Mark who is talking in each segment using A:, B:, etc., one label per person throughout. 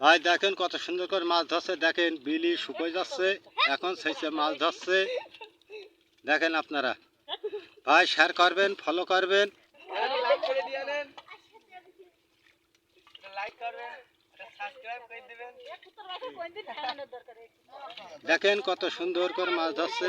A: ভাই, দেখেন কত সুন্দর করে মাছ ধরছে। দেখেন বিলি শুকোয় যাচ্ছে, এখন সেইসে মাছ ধরছে। দেখেন আপনারা। ভাই শেয়ার করবেন ফলো করবেন। দেখেন কত সুন্দর করে মাছ ধরছে।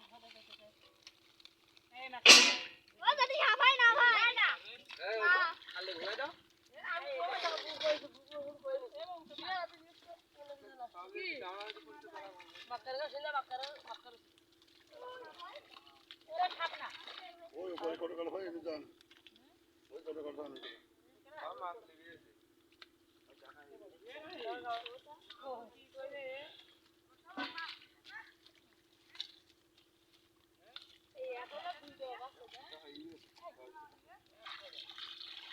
B: দেবে
C: এই ধরে
B: দাদা হয় এদিকে সব কিছু সব এই না
C: খালি ঘুরে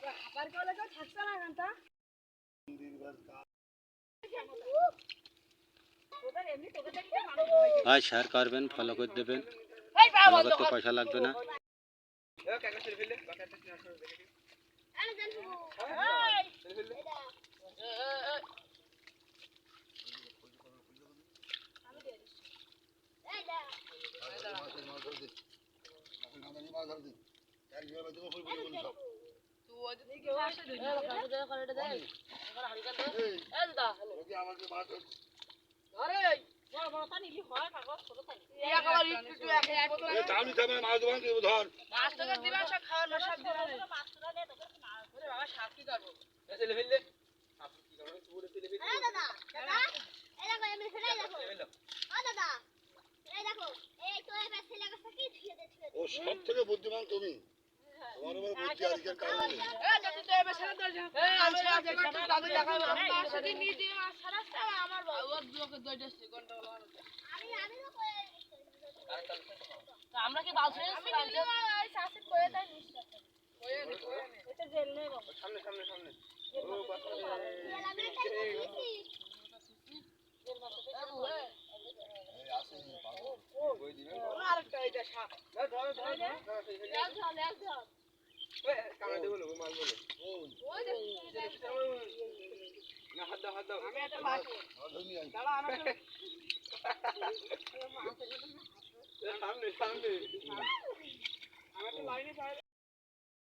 D: করে যান
A: ভাই শেয়ার করবেন ফলো করে দেবেন। পয়সা লাগবে না।
D: এক ফুল সব। সব থেকে বুদ্ধিমান তুমি।
B: আমরা কি বাবা
C: সামনে সামনে সামনে ও আরেকটা এটা সাপ ধর ধর ধর সামনে সামনে। আমার তো লাইনে